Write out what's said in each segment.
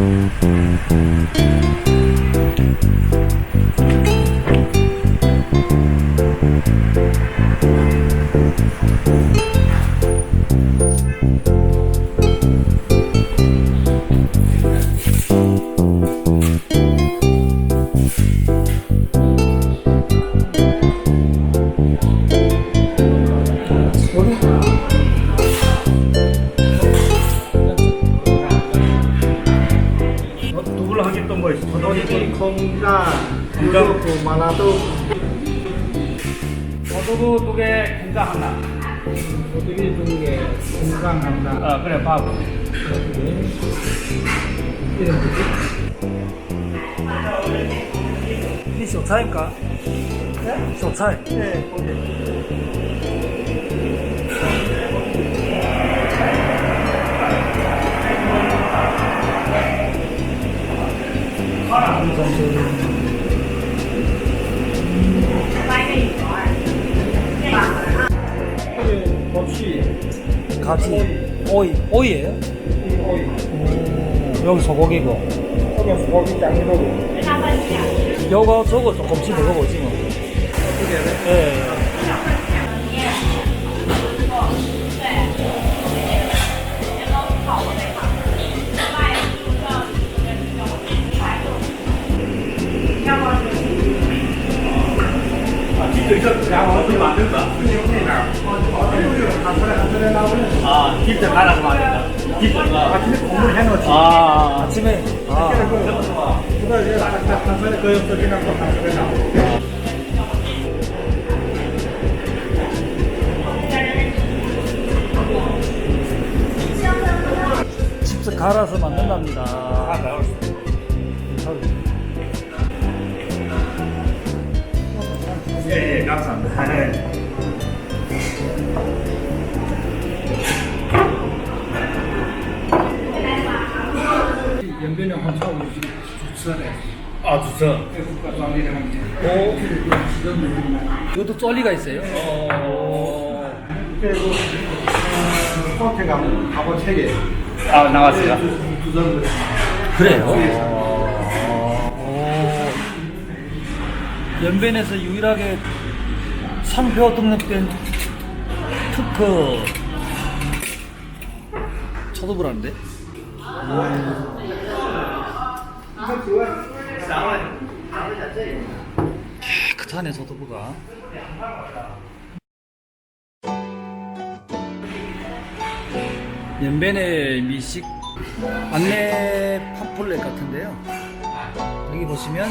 누구 거예요? Ini Kongga, Yudoku, Manado, 저도 두개 공장 하나. Ini Dunge, Konggang Anda. 어 그래 바보. 이 쇼차인가? 네? 쇼차이. 네. Kochi, 가지. 오이. 오이예요? ini Oi. 오, 여기 소고기고. Ini Kochi Jangidogu. 요거 저거 조금씩 먹어보지 뭐. 예. 아. 아침에 국물. 아. 아, 그 갈아서 만든답니다. 다 감사합니다. 네. 연변에 혼자하고 주설에 아, 주서. 국가 관리를 하면 돼. 오, 이것도 쫄리가 있어요? 그리고 가면 가보 세 개. 아, 나왔어요. 그래요? 오, 연변에서 유일하게 상표 등록된 특허 쳐도보라는데? 깨끗하네 저도부가 연변의 미식 안내 팜플렛 같은데요. 여기 보시면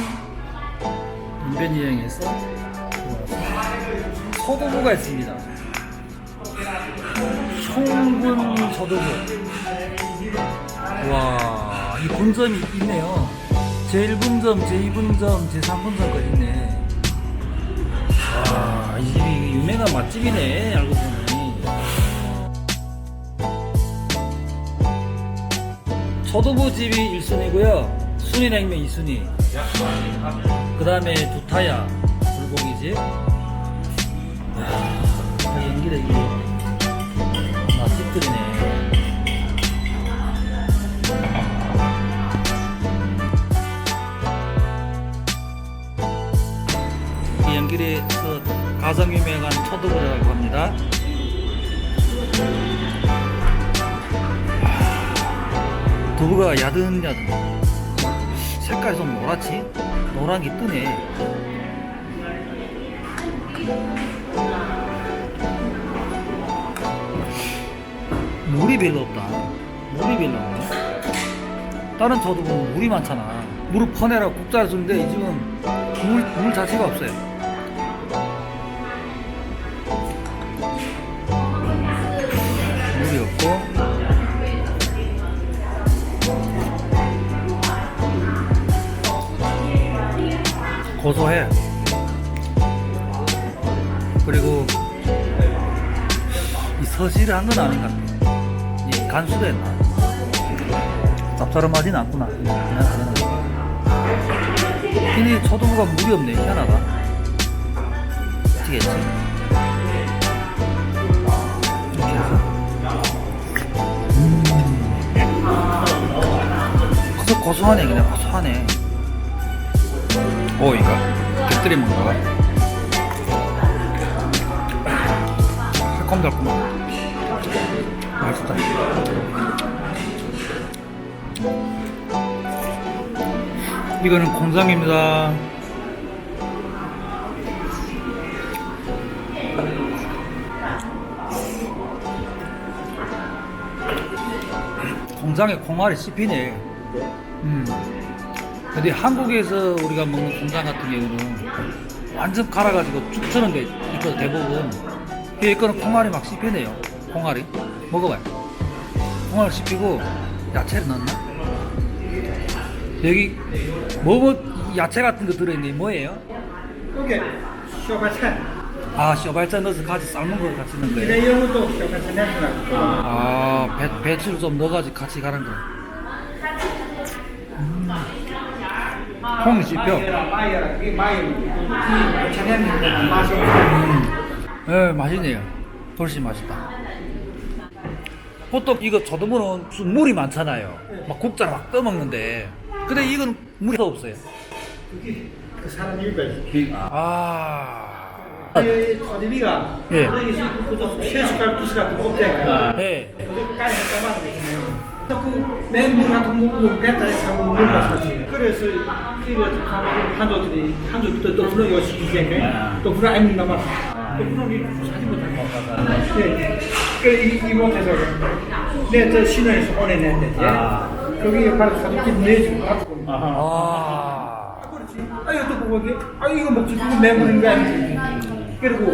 연변 여행에서 서 도부가 있습니다. 형군 서도부. 와, 이 분점이 있네요. 제1분점, 제2분점, 제3분점까지 있네. 와, 이 집이 유명한 맛집이네, 알고 보니. 서도부 집이 1순위고요. 순위냉면 2순위. 그 다음에 두타야 불고기집. 연기다 이게 맛집들이네. 이 연길에서 가장 유명한 초도부라고 합니다. 두부가 야든야든 색깔이 좀 노랗지? 노란 게 뜨네 물이 별로 없다. 물이 별로 없네. 다른 저도부는 물이 많잖아. 물을 퍼내라 국자를 쓰는데 이 집은 물, 물 자체가 없어요. 물이 없고. 고소해. 이 서실한 건 아닌 것 같아. 이 간수도 했나? 짭짤하진 않구나. 그냥 그냥. 근데 초도부가 물이 없네. 희한하다. 어찌겠지? 이렇게 해서. 음. 고소하네 그냥 고소하네 오 이거 곁들여 먹는 거야 새콤달콤 맛있다 이거는 콩장입니다 공장에 콩알이 씹히네. 음. 근데 한국에서 우리가 먹는 공장 같은 경우는 완전 갈아가지고 쭉 쳐는 데 있거든 대부분. 얘 거는 콩알이 막 씹히네요. 콩알이. 먹어봐요. 콩알 씹히고 야채를 넣었나? 여기 뭐, 뭐 야채 같은 거 들어있네. 뭐예요? 그게 쇼바찬. 아, 쇼발자 넣어서 같이 삶은 거 같이 넣은 거예요. 이래 이런 것도 쇼바찬 냄새나. 아, 배, 배추를 좀 넣어가지고 같이 가는 거. 음. 씹혀. 천연 맛이. 예, 맛있네요. 훨씬 맛있다. 보통 이거 무슨 물이 많잖아요. 막 국자를 막 떠먹는데. 근데 이건 물이 없어요. 그게 그 사람 일배. 아. 이 토지비가 예. 부스가. 예. 까지 까만 거잖아요. 그 같은 사고 물 마셨지. 그래서 한조들이 또 불러 요시 이제 또 불어 아니 남아. 또 불어니 사지 못할 것 같아. 네. 그이 이모께서 내저 신호에서 보내냈는데 아. 거기 바로 사진 내지 갖고. 아. 그렇지. 아 이거 또 뭐게? 아 이거 먹지 그거 매물인 거 아니지? 그리고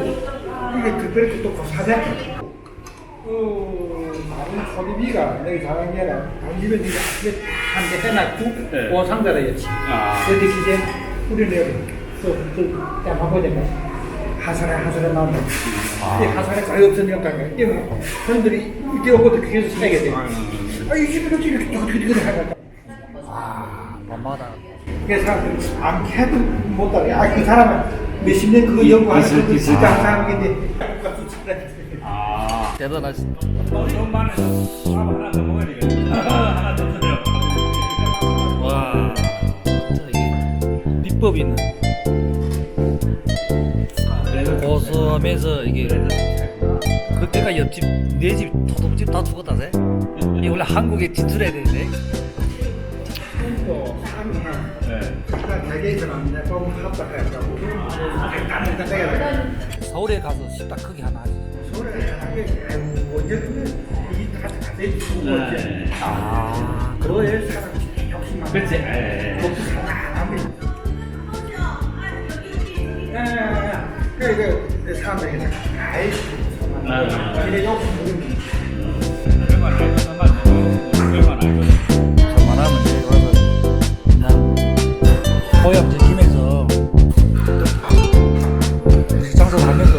이게 그 그렇게 또 고사대. 그 다른 소리비가 내가 잘한 게 아니라 다른 집에 이제 한개 해놨고 네. 그 상자라였지. 아. 그때 이제 우리 내가 또또 바꿔야 되면 하산에 하산에 나온다. 이 하산에 거의 없으니까 때문에 사람들이 이때 오고도 귀에서 살게 돼. 아 이 집에 어떻게 이렇게 어떻게 이렇게 하냐. 아, 만마다. 그 사람들이 안 해도 못 따라. 아, 그 사람은 몇십 년 그거 연구하는 기술. 진짜 사람인데. 아. 주세요. 와. 진짜 이게 비법이 있는. 고소하면서 이게 그때가 옆집 내집 도둑집 다 죽었다세 이게 원래 한국에 진출해야 되는데 서울에 가서 식당 크게 하나 하지. 아 그거에 사람 욕심 많아. 그렇지. 아. 안 하고. 저만하면 이제 와서 그냥 보양 즐기면서 식장소 하면서